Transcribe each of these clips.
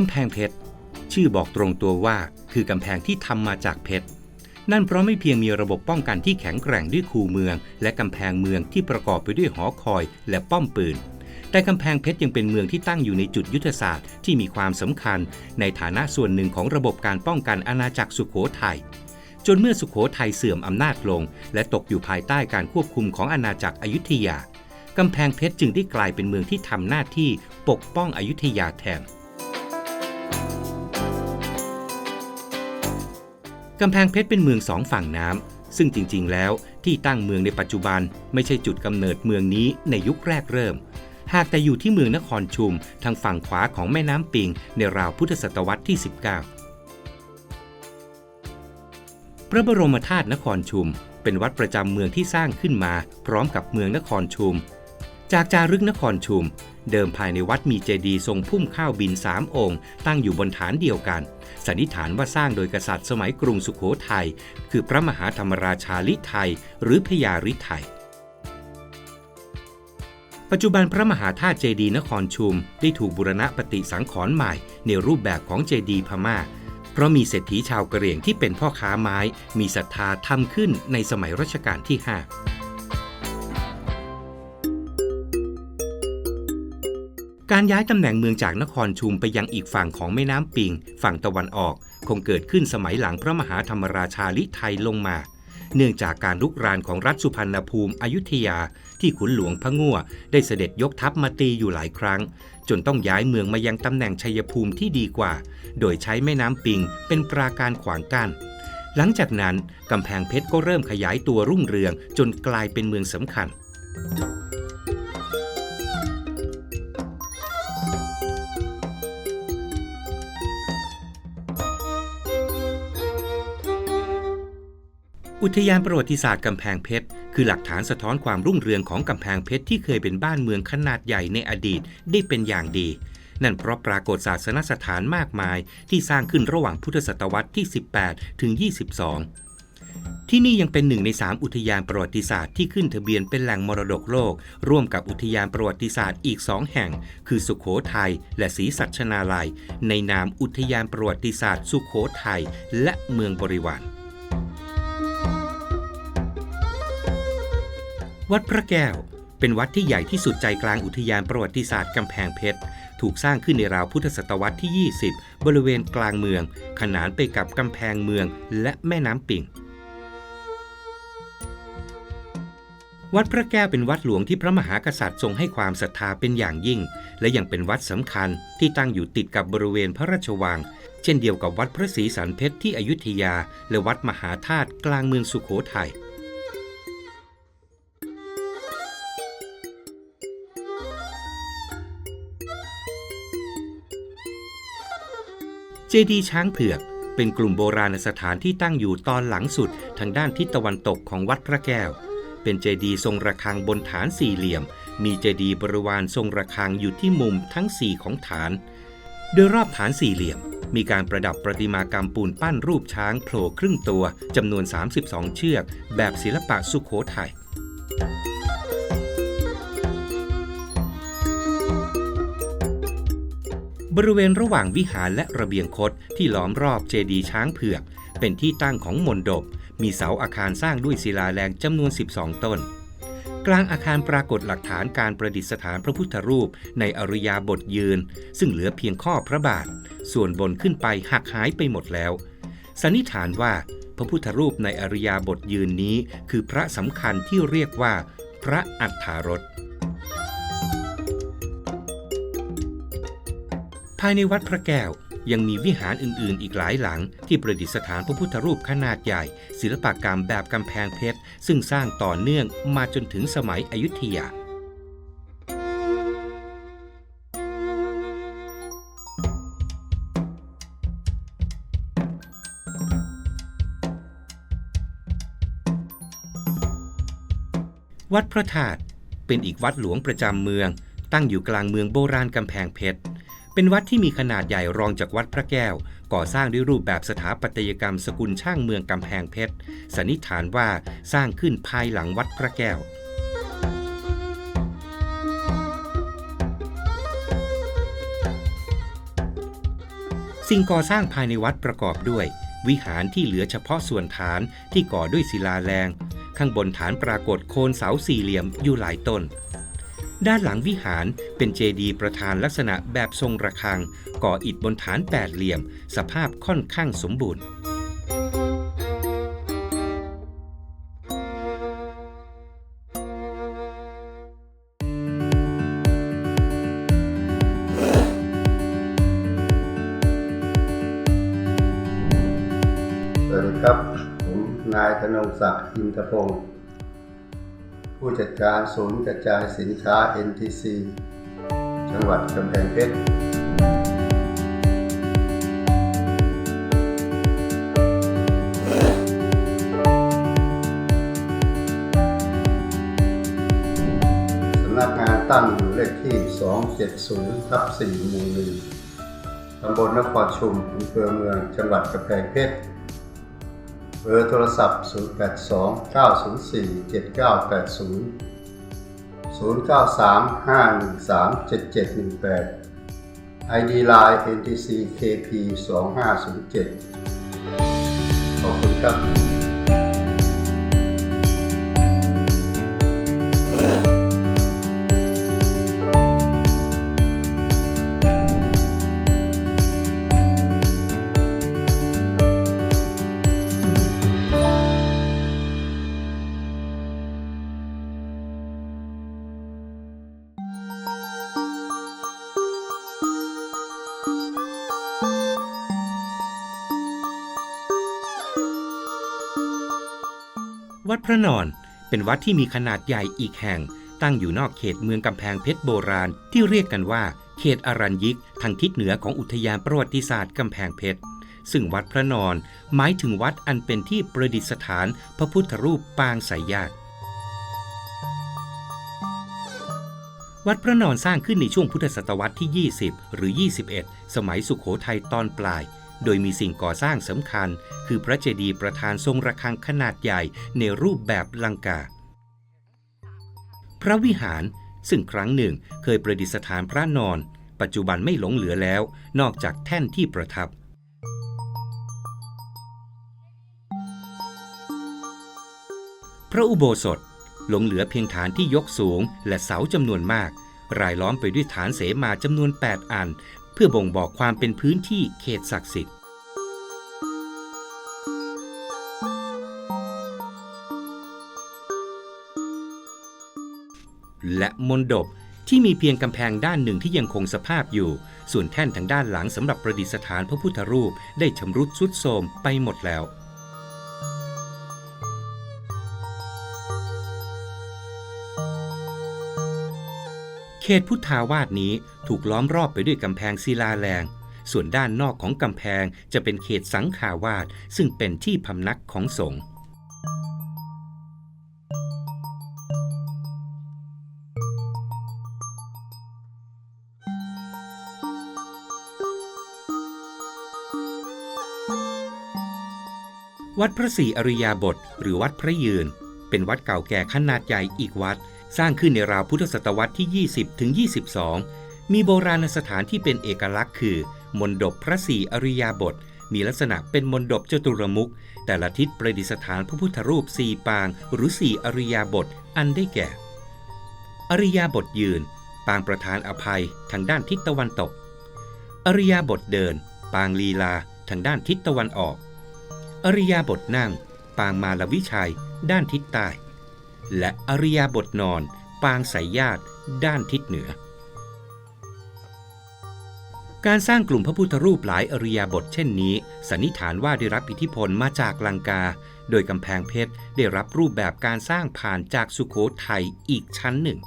กำแพงเพชร ชื่อบอกตรงตัวว่าคือกำแพงที่ทำมาจากเพชร นั่นเพราะไม่เพียงมีระบบป้องกันที่แข็งแกร่งด้วยคูเมือง และกำแพงเมืองที่ประกอบไปด้วยหอคอยและป้อมปืน แต่กำแพงเพชรยังเป็นเมืองที่ตั้งอยู่ในจุดยุทธศาสตร์ที่มีความสำคัญ ในฐานะส่วนหนึ่งของระบบการป้องกันอาณาจักรสุขโขทัยจนเมื่อสุขโขทัยเสื่อมอำนาจลง และตกอยู่ภายใต้การควบคุมของอาณาจักรอยุธยากำแพงเพชรจึงได้กลายเป็นเมืองที่ทำหน้าที่ปกป้องอยุธยาแทน กำแพงเพชรเป็นเมืองสองฝั่งน้ำซึ่งจริงๆ แล้วที่ตั้งเมืองในปัจจุบันไม่ใช่จุดกำเนิดเมืองนี้ในยุคแรกเริ่ม หากแต่อยู่ที่เมืองนครชุมทางฝั่งขวาของแม่น้ำปิง ในราวพุทธศตวรรษที่ 19 พระบรมธาตุนครชุม เป็นวัดประจำเมืองที่สร้างขึ้นมา พร้อมกับเมืองนครชุม จากจารึกนครชุมเดิมภายในวัดมีเจดีย์ทรงพุ่มข้าวบินสามองค์ ตั้งอยู่บนฐานเดียวกัน สันนิษฐานว่าสร้างโดยกษัตริย์สมัยกรุงสุขโขทัย คือพระมหาธรรมราชาลิไทย หรือพญาริไทยปัจจุบันพระมหาธาตุเจดีย์นครชุม ได้ถูกบูรณะปฏิสังขรณ์ใหม่ในรูปแบบของเจดีย์พม่า เพราะมีเศรษฐีชาวกะเหรี่ยงที่เป็นพ่อค้าไม้ มีศรัทธาทำขึ้นในสมัยรัชกาลที่ 5 การย้ายตำแหน่งเมืองจากนครชุมไปยังอีกฝั่งของแม่น้ำปิง ฝั่งตะวันออก คงเกิดขึ้นสมัยหลังพระมหาธรรมราชาลิไทยลงมา เนื่องจากการลุกรานของรัฐสุพรรณภูมิอยุธยา ที่ขุนหลวงพระง่วได้เสด็จยกทัพมาตีอยู่หลายครั้ง จนต้องย้ายเมืองมายังตำแหน่งชัยภูมิที่ดีกว่า โดยใช้แม่น้ำปิงเป็นปราการขวางกั้นหลังจากนั้นกำแพงเพชรก็เริ่มขยายตัวรุ่งเรืองจนกลายเป็นเมืองสำคัญ อุทยานประวัติศาสตร์กำแพงเพชร คือหลักฐานสะท้อนความรุ่งเรืองของกำแพงเพชรที่เคยเป็นบ้านเมืองขนาดใหญ่ในอดีตได้เป็นอย่างดี นั่นเพราะปรากฏศาสนสถานมากมายที่สร้างขึ้นระหว่างพุทธศตวรรษที่ 18 ถึง 22 ที่นี่ยังเป็นหนึ่งใน3อุทยานประวัติศาสตร์ที่ขึ้นทะเบียนเป็นแหล่งมรดกโลก ร่วมกับอุทยานประวัติศาสตร์อีก2แห่ง คือสุขโขทัยและศรีสัชนาลัย ในนามอุทยานประวัติศาสตร์ สุขโขทัยและเมืองบริวาร วัดพระแก้ว เป็นวัดที่ใหญ่ที่สุดใจกลางอุทยานประวัติศาสตร์กำแพงเพชร ถูกสร้างขึ้นในราวพุทธศตวรรษที่ 20 บริเวณกลางเมือง ขนานไปกับกำแพงเมืองและแม่น้ำปิ่ง วัดพระแก้วเป็นวัดหลวงที่พระมหากษัตริย์ทรงให้ความศรัทธาเป็นอย่างยิ่ง และยังเป็นวัดสำคัญที่ตั้งอยู่ติดกับบริเวณพระราชวัง เช่นเดียวกับวัดพระศรีสันเพชรที่อยุธยา และวัดมหาธาตุกลางเมืองสุโขทัย เจดีช้างเผือกเป็นกลุ่มโบราณสถานที่ตั้งอยู่ตอนหลังสุดทางด้านทิศตะวันตกของวัดพระแก้ว เป็นเจดีทรงระฆังบนฐานสี่เหลี่ยม มีเจดีบริวารทรงระฆังอยู่ที่มุมทั้งสี่ของฐาน โดยรอบฐานสี่เหลี่ยม มีการประดับประติมากรรมปูนปั้นรูปช้างโผล่ครึ่งตัวจำนวน 32 เชือก แบบศิลปะสุขโขทัย ริเวณระหว่างวิหารและระเบียงคดที่ล้อมรอบเจดีย์ช้างเผือก เป็นที่ตั้งของมนดบมีเสาอาคารสร้างด้วยศิลาแรงจำนวน 12 ต้น กลางอาคารปรากฏหลักฐานการประดิษฐานพระพุทธรูปในอริยาบทยืน ซึ่งเหลือเพียงข้อพระบาท ส่วนบนขึ้นไปหักหายไปหมดแล้ว สันนิษฐานว่าพระพุทธรูปในอริยาบทยืนนี้ คือพระสำคัญที่เรียกว่า พระอัฏฐารถ ภายในวัดพระแก้วยังมีวิหารอื่นๆ อีกหลายหลัง ที่ประดิษฐานพระพุทธรูปขนาดใหญ่ ศิลปกรรมแบบกำแพงเพชร ซึ่งสร้างต่อเนื่องมาจนถึงสมัยอยุธยา วัดพระธาตุเป็นอีกวัดหลวงประจำเมือง ตั้งอยู่กลางเมืองโบราณกำแพงเพชร เป็นวัดที่มีขนาดใหญ่รองจากวัดพระแก้ว ก่อสร้างด้วยรูปแบบสถาปัตยกรรมสกุลช่างเมืองกำแพงเพชรสันนิษฐานว่าสร้างขึ้นภายหลังวัดพระแก้วสิ่งก่อสร้างภายในวัดประกอบด้วย วิหารที่เหลือเฉพาะส่วนฐานที่ก่อด้วยศิลาแรง ข้างบนฐานปรากฏโคนเสาสี่เหลี่ยมอยู่หลายต้น ด้านหลังวิหารเป็นเจดีย์ประธานลักษณะแบบทรงระฆัง ก่ออิฐบนฐานแปดเหลี่ยม สภาพค่อนข้างสมบูรณ์สวัสดีครับ ผมนายธนงศักดิ์อินทพงศ์ ผู้จัดการศูนย์กระจายสินค้า NTC จังหวัดกำแพงเพชรสำนักงานตั้งอยู่เลขที่ 270ทับ4หมู่1ตำบลนครชุมอำเภอเมือง จังหวัดกำแพงเพชร บอร์โทรศัพท์ 082 904 7980 093 513 7718 ID Line NTC KP 2507ขอบคุณครับ ดพระนอนเป็นวัดที่มีขนาดใหญ่อีกแห่ง ตั้งอยู่นอกเขตเมืองกำแพงเพชรโบราณที่เรียกกันว่า เขตอรัญยิกทางทิศเหนือของอุทยานประวัติศาสตร์กำแพงเพชรซึ่งวัดพระนอนหมายถึงวัดอันเป็นที่ประดิษฐานพระพุทธรูปปางสายญาติวัดพระนอนสร้างขึ้นในช่วงพุทธศตวรรษที่ 20 หรือ 21 สมัยสุขโขทัยตอนปลาย โดยมีสิ่งก่อสร้างสำคัญ คือพระเจดีย์ประธานทรงระฆังขนาดใหญ่ในรูปแบบลังกา พระวิหารซึ่งครั้งหนึ่งเคยประดิษฐานพระนอน ปัจจุบันไม่หลงเหลือแล้ว นอกจากแท่นที่ประทับพระอุโบสถหลงเหลือเพียงฐานที่ยกสูงและเสาจำนวนมาก รายล้อมไปด้วยฐานเสมาจำนวน 8 อัน เพื่อบ่งบอกความเป็นพื้นที่เขตศักดิ์สิทธิ์ และมนดบที่มีเพียงกำแพงด้านหนึ่งที่ยังคงสภาพอยู่ ส่วนแท่นทางด้านหลังสำหรับประดิษฐานพระพุทธรูปได้ชำรุดทรุดโทรมไปหมดแล้ว เขตพุทธาวาสนี้ถูกล้อมรอบไปด้วยกำแพงศิลาแรง ส่วนด้านนอกของกำแพงจะเป็นเขตสังขาวาสซึ่งเป็นที่พำนักของสงฆ์วัดพระศรีอริยาบทหรือวัดพระยืน เป็นวัดเก่าแก่ขนาดใหญ่อีกวัด สร้างขึ้นในราวพุทธศตวรรษที่ 20 ถึง 22 มีโบราณสถานที่เป็นเอกลักษณ์คือมณฑปพระศรีอริยาบท มีลักษณะเป็นมณฑปจตุรมุข แต่ละทิศประดิษฐานพระพุทธรูปสี่ปาง หรือสี่อริยาบท อันได้แก่ อริยาบทยืน ปางประธานอภัยทางด้านทิศตะวันตก อริยาบทเดิน ปางลีลาทางด้านทิศตะวันออก อริยาบทนั่ง ปางมาลวิชัย ด้านทิศใต้ และอริยาบทนอน ปางสายญาติด้านทิศเหนือ การสร้างกลุ่มพระพุทธรูปหลายอริยาบทเช่นนี้ สันนิษฐานว่าได้รับอิทธิพลมาจากลังกา โดยกำแพงเพชรได้รับรูปแบบการสร้างผ่านจากสุโขทัยอีกชั้นหนึ่ง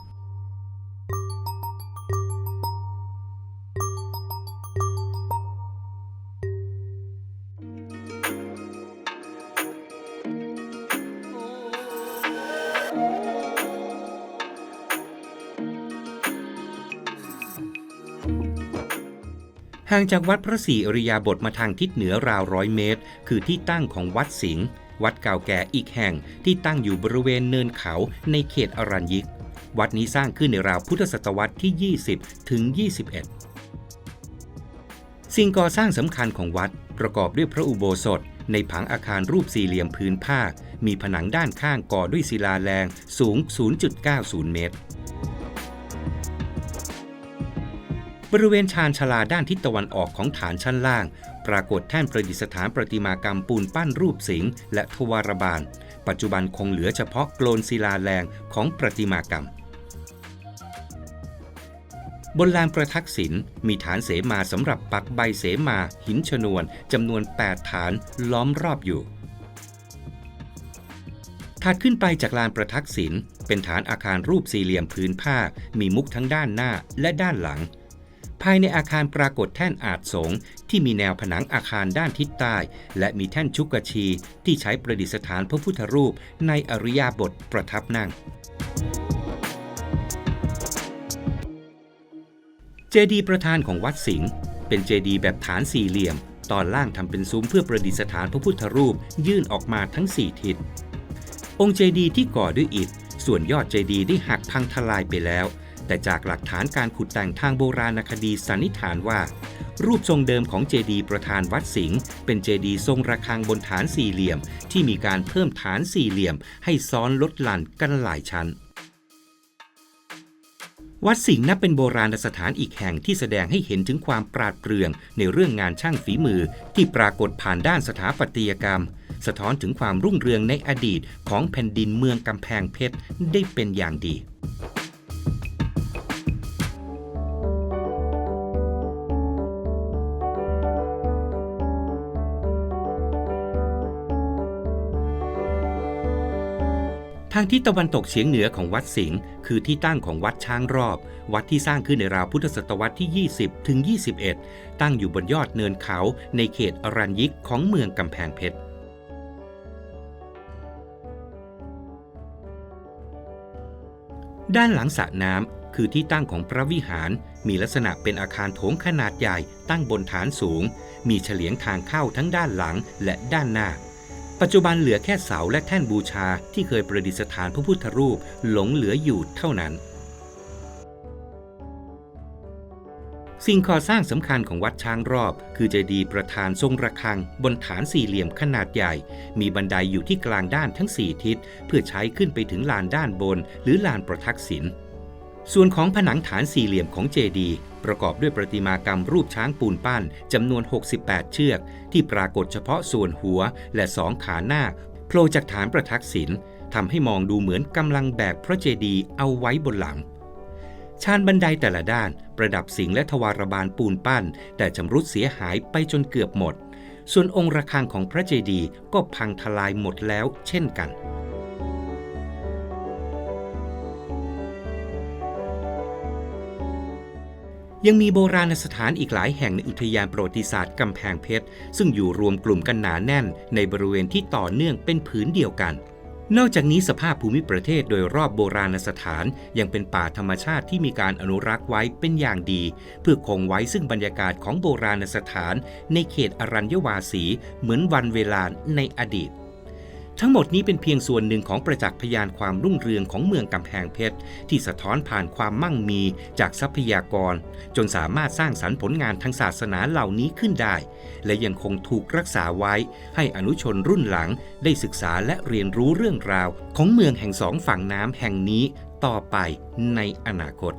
ห่างจากวัดพระศรีอริยาบทมาทางทิศเหนือราวร้อยเมตร คือที่ตั้งของวัดสิงห์วัดเก่าแก่อีกแห่งที่ตั้งอยู่บริเวณเนินเขาในเขตอรัญยิก วัดนี้สร้างขึ้นในราวพุทธศตวรรษที่ 20 ถึง 21 สิ่งก่อสร้างสำคัญของวัดประกอบด้วยพระอุโบสถ ในผังอาคารรูปสี่เหลี่ยมพื้นผ้า มีผนังด้านข้างก่อด้วยศิลาแรงสูง 0.90 เมตร บริเวณชานชาลาด้านทิศตะวันออกของฐานชั้นล่าง ปรากฏแท่นประดิษฐานประติมากรรมปูนปั้นรูปสิงห์และทวารบาล ปัจจุบันคงเหลือเฉพาะโกลนศิลาแรงของประติมากรรม บนลานประทักษิณมีฐานเสมาสำหรับปักใบเสมา หินชนวนจำนวน 8 ฐานล้อมรอบอยู่ถัดขึ้นไปจากลานประทักษิณเป็นฐานอาคารรูปสี่เหลี่ยมพื้นผ้า มีมุกทั้งด้านหน้าและด้านหลัง ภายในอาคารปรากฏแท่นอาจสงฆ์ที่มีแนวผนังอาคารด้านทิศใต้ และมีแท่นชุกชีที่ใช้ประดิษฐานพระพุทธรูปในอริยาบทประทับนั่งเจดีย์ประธานของวัดสิงห์เป็นเจดีย์แบบฐานสี่เหลี่ยม ตอนล่างทำเป็นซุ้มเพื่อประดิษฐานพระพุทธรูปยื่นออกมาทั้งสี่ทิศองค์เจดีย์ที่ก่อด้วยอิฐส่วนยอดเจดีย์ได้หักพังทลายไปแล้ว แต่จากหลักฐานการขุดแต่งทางโบราณคดีสันนิษฐานว่า รูปทรงเดิมของเจดีย์ประธานวัดสิงห์เป็นเจดีย์ทรงระฆังบนฐานสี่เหลี่ยม ที่มีการเพิ่มฐานสี่เหลี่ยม ให้ซ้อนลดหลั่นกันหลายชั้น วัดสิงห์นับเป็นโบราณสถานอีกแห่งที่แสดงให้เห็นถึงความปราดเปรื่องในเรื่องงานช่างฝีมือที่ปรากฏผ่านด้านสถาปัตยกรรม สะท้อนถึงความรุ่งเรืองในอดีตของแผ่นดินเมืองกำแพงเพชรได้เป็นอย่างดี ทางทิศตะวันตกเฉียงเหนือของวัดสิงห์คือที่ตั้งของวัดช้างรอบ วัดที่สร้างขึ้นในราวพุทธศตวรรษที่ 20 ถึง 21 ตั้งอยู่บนยอดเนินเขาในเขตอรัญยิกของเมืองกำแพงเพชรด้านหลังสระน้ำคือที่ตั้งของพระวิหาร มีลักษณะเป็นอาคารโถงขนาดใหญ่ตั้งบนฐานสูง มีเฉลียงทางเข้าทั้งด้านหลังและด้านหน้า ปัจจุบันเหลือแค่เสาและแท่นบูชาที่เคยประดิษฐานพระพุทธรูปหลงเหลืออยู่เท่านั้น สิ่งก่อสร้างสำคัญของวัดช้างรอบ คือเจดีย์ประธานทรงระฆัง บนฐานสี่เหลี่ยมขนาดใหญ่ มีบันไดอยู่ที่กลางด้านทั้งสี่ทิศ เพื่อใช้ขึ้นไปถึงลานด้านบน หรือลานประทักษิณ ส่วนของผนังฐานสี่เหลี่ยมของเจดีย์ประกอบด้วยประติมากรรมรูปช้างปูนปั้นจำนวน 68 เชือก ที่ปรากฏเฉพาะส่วนหัวและสองขาหน้าโผล่จากฐานประทักษิณทำให้มองดูเหมือนกำลังแบกพระเจดีย์เอาไว้บนหลัง ชานบันไดแต่ละด้าน ประดับสิงและทวารบาลปูนปั้น แต่ชำรุดเสียหายไปจนเกือบหมด ส่วนองค์ระฆังของพระเจดีย์ก็พังทลายหมดแล้วเช่นกัน ยังมีโบราณสถานอีกหลายแห่งในอุทยานประวัติศาสตร์กำแพงเพชร ซึ่งอยู่รวมกลุ่มกันหนาแน่นในบริเวณที่ต่อเนื่องเป็นผืนเดียวกัน นอกจากนี้สภาพภูมิประเทศโดยรอบโบราณสถานยังเป็นป่าธรรมชาติที่มีการอนุรักษ์ไว้เป็นอย่างดี เพื่อคงไว้ซึ่งบรรยากาศของโบราณสถาน ในเขตอรัญญวาสีเหมือนวันเวลาในอดีต ทั้งหมดนี้เป็นเพียงส่วนหนึ่งของประจักษ์พยานความรุ่งเรืองของเมืองกำแพงเพชร ที่สะท้อนผ่านความมั่งมีจากทรัพยากร จนสามารถสร้างสรรค์ผลงานทางศาสนาเหล่านี้ขึ้นได้ และยังคงถูกรักษาไว้ ให้อนุชนรุ่นหลังได้ศึกษาและเรียนรู้เรื่องราว ของเมืองแห่งสองฝั่งน้ำแห่งนี้ต่อไปในอนาคต